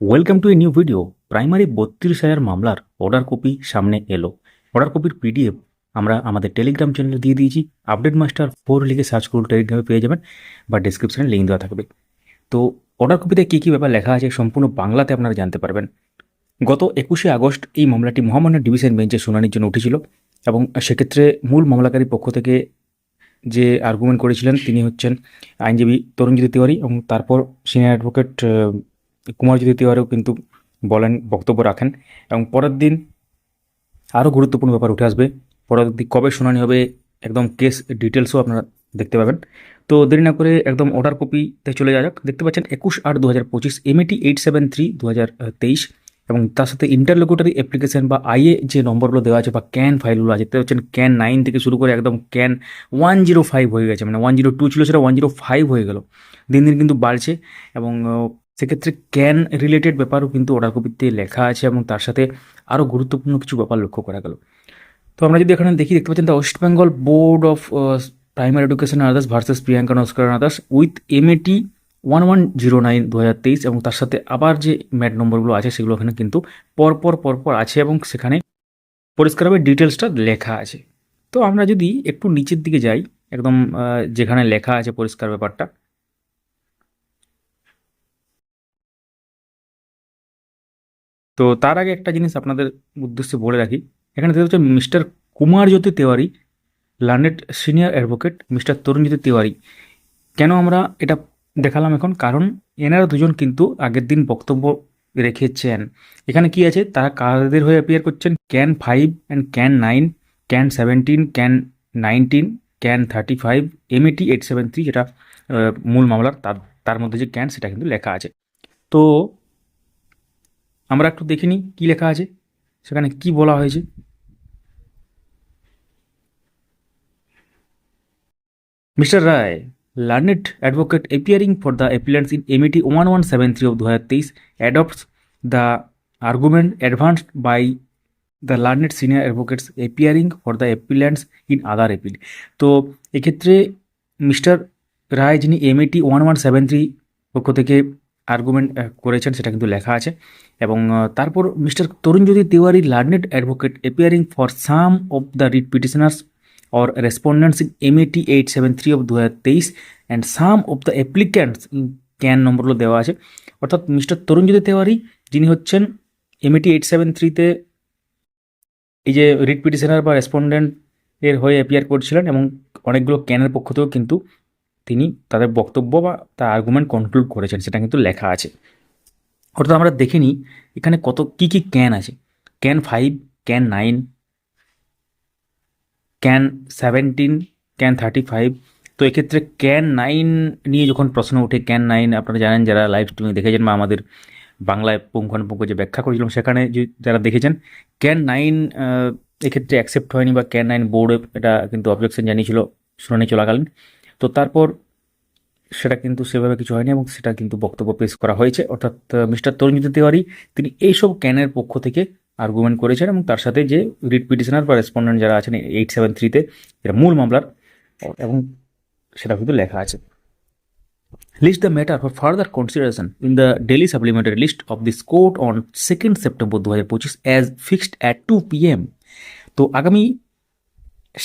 Welcome to a new video primary বত্রিশ হাজার মামলার অর্ডার কপি সামনে এলো। অর্ডার কপির পিডিএফ আমরা আমাদের টেলিগ্রাম চ্যানেলে দিয়ে দিয়েছি। আপডেট মাস্টার ফোর লিখে সার্চ করুন টেলিগ্রামে পেয়ে যাবেন বা ডিসক্রিপশনে লিঙ্ক দেওয়া থাকবে। তো অর্ডার কপিতে কী কী ব্যাপার লেখা আছে সম্পূর্ণ বাংলাতে আপনারা জানতে পারবেন। গত একুশে আগস্ট এই মামলাটি মহামান্য ডিভিশন বেঞ্চে শুনানির জন্য উঠেছিল এবং সেক্ষেত্রে মূল মামলাকারী পক্ষ থেকে যে আর্গুমেন্ট করেছিলেন তিনি হচ্ছেন আইনজীবী তরুণজিৎ তিওয়ারি এবং তারপর সিনিয়র অ্যাডভোকেট কুমারজ্যোতি তিওয়ারিও কিন্তু বলেন, বক্তব্য রাখেন এবং পরের দিন আরও গুরুত্বপূর্ণ ব্যাপার উঠে আসবে। পরের দিন কবে শুনানি হবে একদম কেস ডিটেলসও আপনারা দেখতে পাবেন। তো দেরি না করে একদম অর্ডার কপিতে চলে যাওয়া যাক। দেখতে পাচ্ছেন একুশ আট দু হাজার পঁচিশ এমএটি এইট সেভেন থ্রি দু হাজার তেইশ এবং তার সাথে ইন্টারলোকুটারি অ্যাপ্লিকেশন বা আইএ যে নম্বরগুলো দেওয়া আছে বা ক্যান ফাইলগুলো আছে, দেখতে পাচ্ছেন ক্যান নাইন থেকে শুরু করে একদম ক্যান ওয়ান জিরো ফাইভ হয়ে গেছে। মানে ওয়ান জিরো টু ছিল, সেটা ওয়ান জিরো ফাইভ হয়ে গেল। দিন দিন কিন্তু বাড়ছে এবং সেক্ষেত্রে ক্যান রিলেটেড ব্যাপারও কিন্তু অর্ডার কপিতে লেখা আছে এবং তার সাথে আরও গুরুত্বপূর্ণ কিছু ব্যাপার লক্ষ্য করা গেল। তো আমরা যদি এখানে দেখি, দেখতে পাচ্ছেন the West Bengal board of primary education others versus Priyanka Naskar others with MAT one one zero nine দু হাজার তেইশ এবং তার সাথে আবার যে ম্যাট নম্বরগুলো আছে সেগুলো এখানে কিন্তু পরপর পরপর আছে এবং সেখানে পরিষ্কারভাবে ডিটেলসটা লেখা আছে। তো আমরা যদি একটু নিচের দিকে যাই, একদম যেখানে লেখা আছে পরিষ্কার ব্যাপারটা তো তার আগে একটা জিনিস আপনাদের উদ্দেশ্যে বলে রাখি। এখানে দেখতে হচ্ছে mister Kumarjyoti Tewari, learned senior advocate mister Tarunjyoti Tewari. কেন আমরা এটা দেখালাম এখন? কারণ এনারা দুজন কিন্তু আগের দিন বক্তব্য রেখেছেন। এখানে কি আছে? তারা কাদের হয়ে অ্যাপিয়ার করছেন? CAN five and CAN nine CAN seventeen CAN nineteen CAN thirty five MAT eight seven three যেটা মূল মামলার, তার তার মধ্যে যে ক্যান সেটা কিন্তু লেখা আছে। তো আমরা একটু দেখে নিই কী লেখা আছে। সেখানে কি বলা হয়েছে। Mister Roy learned advocate appearing for the appellants in M MAT one one seven three of দু হাজার তেইশ, adopts the argument advanced by the learned senior advocates appearing for the appellants in other appeal. তো এক্ষেত্রে mister Roy যিনি MAT one one seven three পক্ষ থেকে argument করেছেন, সেটা কিন্তু লেখা আছে। এবং তারপর mister Tarunjyoti Tiwari learned advocate appearing for some of the writ petitioners or respondents in MAT 873 of 2023 and some of the applicants in CAN নম্বরগুলো দেওয়া আছে। অর্থাৎ মিস্টার তরুণজ্যোতি তেওয়ারি, যিনি হচ্ছেন এমএটি এইট সেভেন থ্রিতে এই যে রিট পিটিশনার বা রেসপন্ডেন্ট এর হয়ে অ্যাপিয়ার করছিলেন এবং অনেকগুলো ক্যানের পক্ষ থেকেও কিন্তু তিনি তাদের বক্তব্য বা তার আর্গুমেন্ট কনক্লুড করেছেন, সেটা কিন্তু লেখা আছে। অর্থাৎ আমরা দেখে নিই, এখানে কত, কী কী ক্যান আছে? CAN five CAN nine CAN seventeen CAN thirty five তো এক্ষেত্রে ক্যান নাইন নিয়ে যখন প্রশ্ন ওঠে ক্যান নাইন আপনারা জানেন, যারা লাইভ স্ট্রিমিং দেখেছেন বা আমাদের বাংলায় পুঙ্খানুপুঙ্খ যে ব্যাখ্যা করেছিলাম, সেখানে যারা দেখেছেন ক্যান নাইন এক্ষেত্রে অ্যাকসেপ্ট হয়নি বা ক্যান নাইন বোর্ডে এটা কিন্তু অবজেকশন জানিয়েছিল, শুনানি চলাকালীন। তো তারপর সেটা কিন্তু সেভাবে কিছু হয়নি এবং সেটা কিন্তু বক্তব্য পেশ করা হয়েছে। অর্থাৎ মিস্টার তরুণজ্যোতি তিওয়ারি, তিনি এইসব ক্যানের পক্ষ থেকে আর্গুমেন্ট করেছেন এবং তার সাথে যে রিট পিটিশনার বা রেসপন্ডেন্ট যারা আছেন এইট সেভেন থ্রিতে যেটা মূল মামলার এবং সেটা কিন্তু লেখা আছে। List the matter for further consideration in the daily supplementary list of this court on second September দু হাজার পঁচিশ as fixed at two PM তো আগামী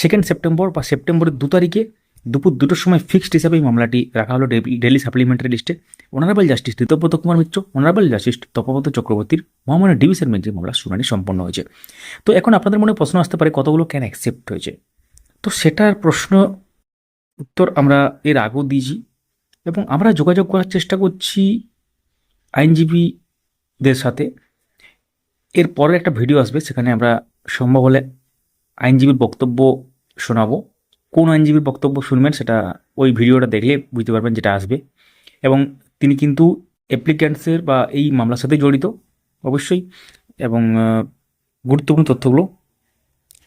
সেকেন্ড সেপ্টেম্বর বা সেপ্টেম্বরের দু তারিখে দুপুর দুটোর সময় ফিক্সড হিসাবে এই মামলাটি রাখা হলো ডেলি সাপ্লিমেন্টারি লিস্টে honourable justice Ritabrata Kumar Mitra honourable justice Tapabrata চক্রবর্তীর মহামান্য ডিভিশন বেঞ্চে মামলার শুনানি সম্পন্ন হয়েছে। তো এখন আপনাদের মনে প্রশ্ন আসতে পারে, কতগুলো ক্যান অ্যাকসেপ্ট হয়েছে? তো সেটার প্রশ্ন উত্তর আমরা এর আগেও দিয়েছি এবং আমরা যোগাযোগ করার চেষ্টা করছি আইনজীবীদের সাথে। এর পরে একটা ভিডিও আসবে, সেখানে আমরা সম্ভব হলে আইনজীবীর বক্তব্য শোনাবো। কোন আইনজীবীর বক্তব্য শুনবেন সেটা ওই ভিডিওটা দেখলে বুঝতে পারবেন যেটা আসবে। এবং তিনি কিন্তু অ্যাপ্লিক্যান্টসের বা এই মামলার সাথে জড়িত, অবশ্যই। এবং গুরুত্বপূর্ণ তথ্যগুলো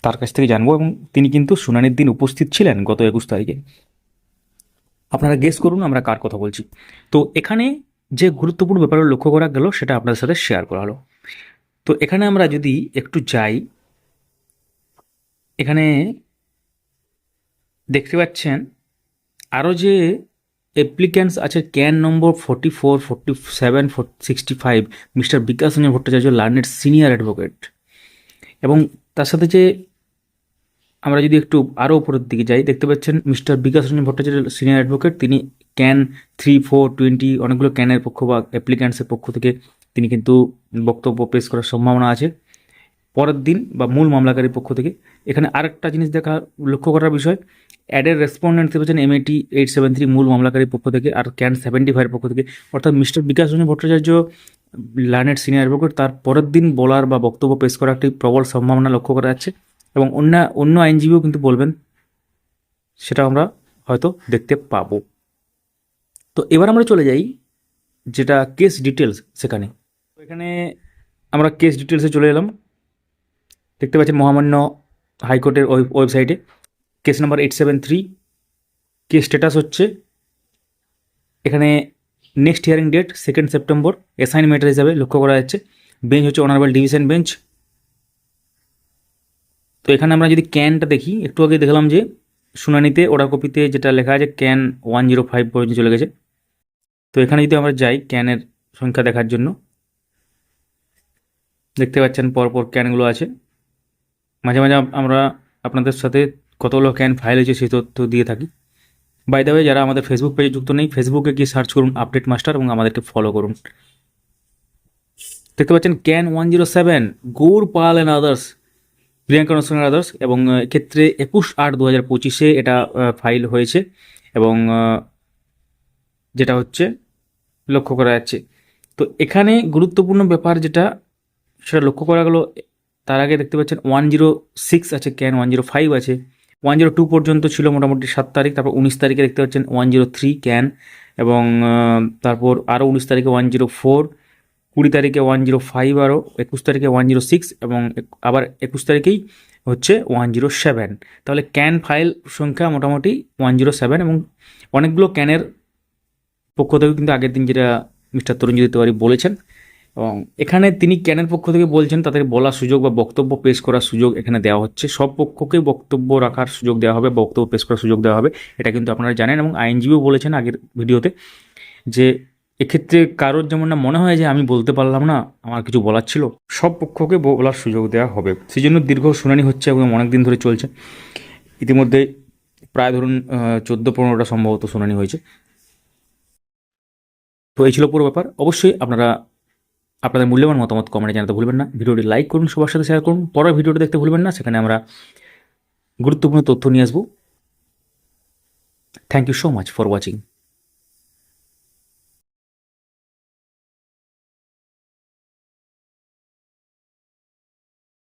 তার কাছ থেকে জানব এবং তিনি কিন্তু শুনানির দিন উপস্থিত ছিলেন গত একুশ তারিখে। আপনারা গেস করুন আমরা কার কথা বলছি। তো এখানে যে গুরুত্বপূর্ণ ব্যাপারগুলো লক্ষ্য করা গেল সেটা আপনাদের সাথে শেয়ার করা হলো। তো এখানে আমরা যদি একটু যাই, এখানে দেখতে পাচ্ছেন আরও যে অ্যাপ্লিক্যান্টস আছে CAN number forty four forty seven sixty five mister Bikash Ranjan Bhattacharya learned senior advocate এবং তার সাথে যে আমরা যদি একটু আরও উপরের দিকে যাই, দেখতে পাচ্ছেন mister Bikash Ranjan Bhattacharya senior advocate তিনি ক্যান থ্রি ফোর টোয়েন্টি অনেকগুলো ক্যানের পক্ষ বা অ্যাপ্লিক্যান্টসের পক্ষ থেকে তিনি কিন্তু বক্তব্য পেশ করার সম্ভাবনা আছে। পরের দিন বা মূল মামলাকারীর পক্ষ থেকে। এখানে আরেকটা জিনিস দেখা, লক্ষ্য করার বিষয়, অ্যাডের রেসপন্ডেন্ট পাচ্ছেন এমএটি এইট সেভেন থ্রি মূল মামলাকারীর পক্ষ থেকে আর ক্যান সেভেন্টি ফাইভের পক্ষ থেকে। অর্থাৎ mister Bikash Ranjan Bhattacharya learned senior advocate তার পরের দিন বলার বা বক্তব্য পেশ করার একটি প্রবল সম্ভাবনা লক্ষ্য করা যাচ্ছে এবং অন্য অন্য আইনজীবীও কিন্তু বলবেন সেটা আমরা হয়তো দেখতে পাবো। তো এবার আমরা চলে যাই, যেটা কেস ডিটেলস সেখানে। এখানে আমরা কেস ডিটেলসে চলে এলাম। দেখতে পাচ্ছেন মহামান্য হাইকোর্টের ওয়েবসাইটে। Case number eight seven three. Case status হচ্ছে, এখানে next hearing date second September, assignment হিসাবে লক্ষ্য করা যাচ্ছে। বেঞ্চ হচ্ছে অনারেবল ডিভিশন বেঞ্চ। তো এখানে আমরা যদি ক্যানটা দেখি, একটু আগে দেখলাম যে শুনানিতে অর্ডার কপিতে যেটা লেখা আছে, ক্যান ওয়ান জিরো ফাইভ পর্যন্ত চলে গেছে। তো এখানে যদি আমরা যাই ক্যানের সংখ্যা দেখার জন্য, দেখতে পাচ্ছেন পরপর ক্যানগুলো আছে। মাঝে মাঝে আমরা আপনাদের সাথে কতগুলো ক্যান ফাইল হয়েছে সেই তথ্য দিয়ে থাকি। বাই দ্য ওয়ে যারা আমাদের ফেসবুক পেজে যুক্ত নেই ফেসবুকে গিয়ে সার্চ করুন আপডেট মাস্টার এবং আমাদেরকে ফলো করুন। দেখতে পাচ্ছেন CAN one zero seven Gour Pal and others Priyanka Naskar others এবং এক্ষেত্রে একুশ আট দু হাজার পঁচিশে এটা ফাইল হয়েছে এবং যেটা হচ্ছে লক্ষ্য করা যাচ্ছে। তো এখানে গুরুত্বপূর্ণ ব্যাপার যেটা, সেটা লক্ষ্য করা গেলো তার আগে দেখতে পাচ্ছেন ওয়ান জিরো সিক্স আছে ক্যান ওয়ান জিরো ফাইভ আছে। ওয়ান জিরো টু পর্যন্ত ছিল মোটামুটি সাত তারিখ, তারপর উনিশ তারিখে দেখতে পাচ্ছেন ওয়ান জিরো থ্রি ক্যান এবং তারপর আরও উনিশ তারিখে ওয়ান জিরো ফোর কুড়ি তারিখে ওয়ান জিরো ফাইভ আরও একুশ তারিখে ওয়ান জিরো সিক্স এবং আবার একুশ তারিখেই হচ্ছে ওয়ান জিরো সেভেন তাহলে ক্যান ফাইল সংখ্যা মোটামুটি ওয়ান জিরো সেভেন এবং অনেকগুলো ক্যানের পক্ষ থেকে কিন্তু আগের দিন যেটা মিস্টার তরুণজিৎ তিওয়ারি বলেছেন এবং এখানে তিনি ক্যানের পক্ষ থেকে বলছেন, তাদের বলার সুযোগ বা বক্তব্য পেশ করার সুযোগ এখানে দেওয়া হচ্ছে। সব পক্ষকে বক্তব্য রাখার সুযোগ দেওয়া হবে, বক্তব্য পেশ করার সুযোগ দেওয়া হবে, এটা কিন্তু আপনারা জানেন এবং আইনজীবীও বলেছেন আগের ভিডিওতে যে এক্ষেত্রে কারোর যেমন না মনে হয় যে আমি বলতে পারলাম না, আমার কিছু বলার ছিল, সব পক্ষকে বলার সুযোগ দেওয়া হবে। সেই জন্য দীর্ঘ শুনানি হচ্ছে এবং অনেক দিন ধরে চলছে। ইতিমধ্যে প্রায় ধরুন চোদ্দ পনেরোটা সম্ভবত শুনানি হয়েছে। তো এই ছিল পুরো ব্যাপার। অবশ্যই আপনারা আপনাদের মূল্যবান মতামত কমেন্টে জানাতে ভুলবেন না। ভিডিওটি লাইক করুন, সবার সাথে শেয়ার করুন। পরের ভিডিওটি দেখতে ভুলবেন না, সেখানে আমরা গুরুত্বপূর্ণ তথ্য নিয়ে আসব। Thank you so much for watching